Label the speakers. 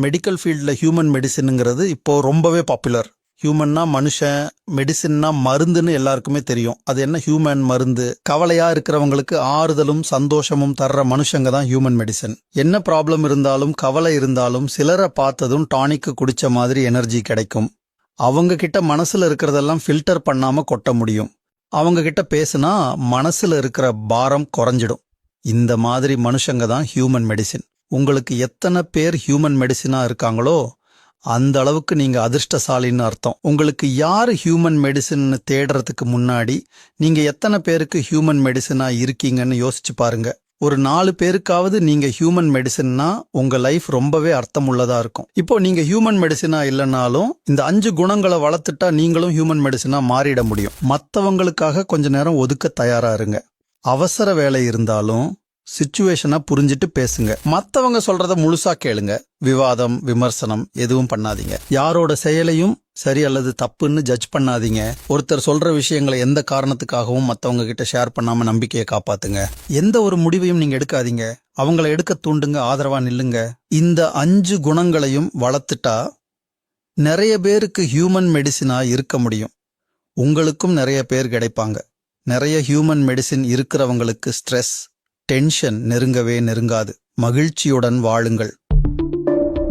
Speaker 1: Medical ஃபீல்டில் human மெடிசினுங்கிறது இப்போ ரொம்பவே பாப்புலர் ஹியூமன்னா மனுஷன் மெடிசின்னா மருந்துன்னு எல்லாருக்குமே தெரியும். அது என்ன ஹியூமன் மருந்து? கவலையா இருக்கிறவங்களுக்கு ஆறுதலும் சந்தோஷமும் தர்ற மனுஷங்க தான் ஹியூமன் மெடிசன் என்ன ப்ராப்ளம் இருந்தாலும் கவலை இருந்தாலும் சிலரை பார்த்ததும் டானிக்கு குடிச்ச மாதிரி எனர்ஜி கிடைக்கும். அவங்க கிட்ட மனசுல இருக்கிறதெல்லாம் ஃபில்டர் பண்ணாம கொட்ட முடியும். அவங்க கிட்ட பேசுனா மனசுல இருக்கிற பாரம் குறைஞ்சிடும். இந்த மாதிரி மனுஷங்க தான் ஹியூமன் மெடிசின் உங்களுக்கு எத்தனை பேர் ஹியூமன் மெடிசினா இருக்காங்களோ அந்த அளவுக்கு நீங்க அதிர்ஷ்டசாலின்னு அர்த்தம். உங்களுக்கு யார் ஹியூமன் மெடிசின் தேடுறதுக்கு முன்னாடி நீங்க எத்தனை பேருக்கு ஹியூமன் மெடிசனாக இருக்கீங்கன்னு யோசிச்சு பாருங்க. ஒரு நாலு பேருக்காவது நீங்க ஹியூமன் மெடிசின்னா உங்க லைஃப் ரொம்பவே அர்த்தமுள்ளதா இருக்கும். இப்போ நீங்க ஹியூமன் மெடிசினா இல்லைனாலும் இந்த அஞ்சு குணங்களை வளர்த்துட்டா நீங்களும் ஹியூமன் மெடிசினா மாறிட முடியும். மற்றவங்களுக்காக கொஞ்ச நேரம் ஒதுக்க தயாரா இருங்க. அவசர வேலை இருந்தாலும் சுச்சுவேஷனை புரிஞ்சிட்டு பேசுங்க. மத்தவங்க சொல்றத முழுசா கேளுங்க. விவாதம் விமர்சனம் எதுவும் பண்ணாதீங்க. யாரோட செயலையும் சரி அல்லது தப்புன்னு ஜட்ஜ் பண்ணாதீங்க. ஒருத்தர் சொல்ற விஷயங்களை எந்த காரணத்துக்காகவும் மத்தவங்க கிட்ட ஷேர் பண்ணாம நம்பிக்கையை காப்பாத்துங்க. எந்த ஒரு முடிவையும் நீங்க எடுக்காதீங்க. அவங்கள எடுக்க தூண்டுங்க ஆதரவா நில்லுங்க. இந்த அஞ்சு குணங்களையும் வளர்த்துட்டா நிறைய பேருக்கு ஹியூமன் மெடிசினா இருக்க முடியும். உங்களுக்கும் நிறைய பேர் கிடைப்பாங்க. நிறைய ஹியூமன் மெடிசின் இருக்கிறவங்களுக்கு ஸ்ட்ரெஸ் டென்ஷன் நெருங்கவே நெருங்காது. மகிழ்ச்சியுடன் வாழுங்கள்.